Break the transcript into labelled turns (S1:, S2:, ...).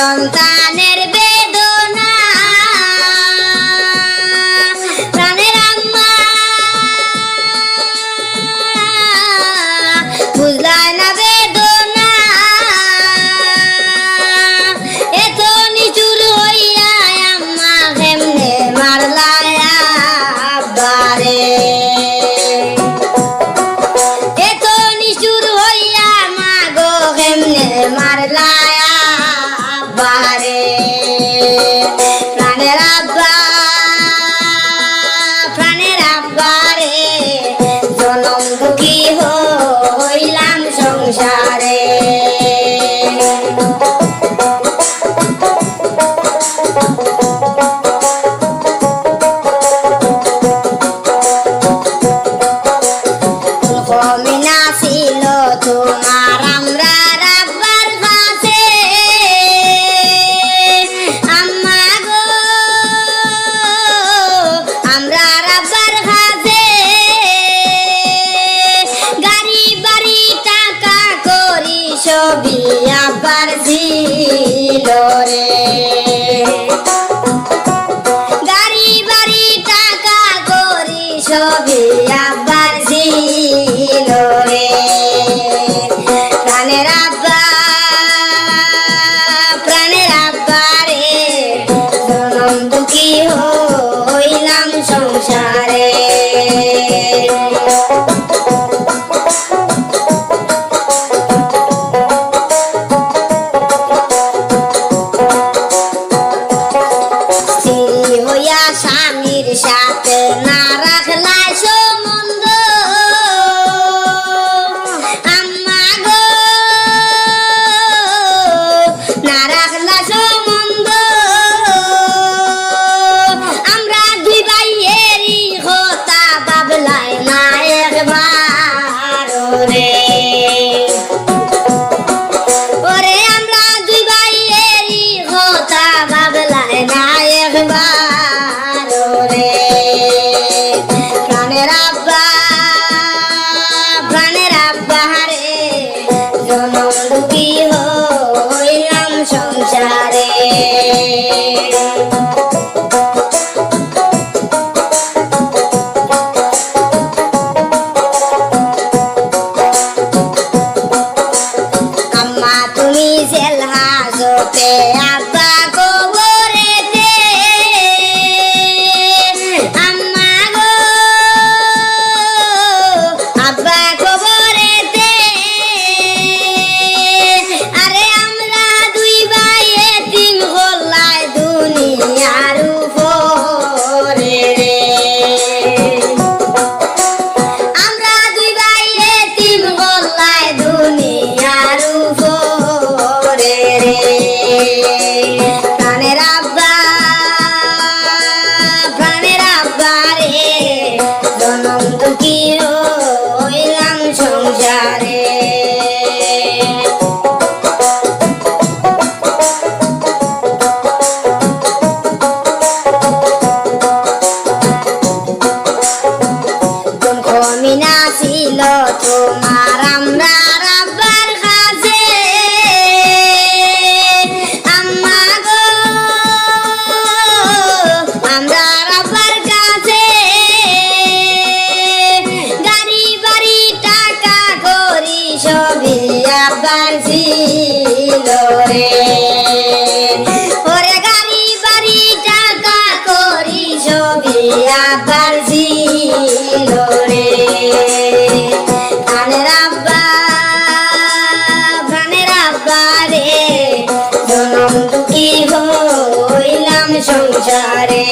S1: সন্তানের ছবি আব্বার ছিল রে। প্রাণের আব্বা প্রাণের আব্বা রে। জনম দুঃখী হইলাম সাথে কমিনা ছিল তোমার আমরা রাব্বার কাছে। আম্মা গো, আমরা রাব্বার কাছে। গাড়ি, বাড়ি, টাকা, করি সবই আব্বার ছিল রে। ওরে গাড়ি, বাড়ি, টাকা, করি সবই আব্বার সংসারে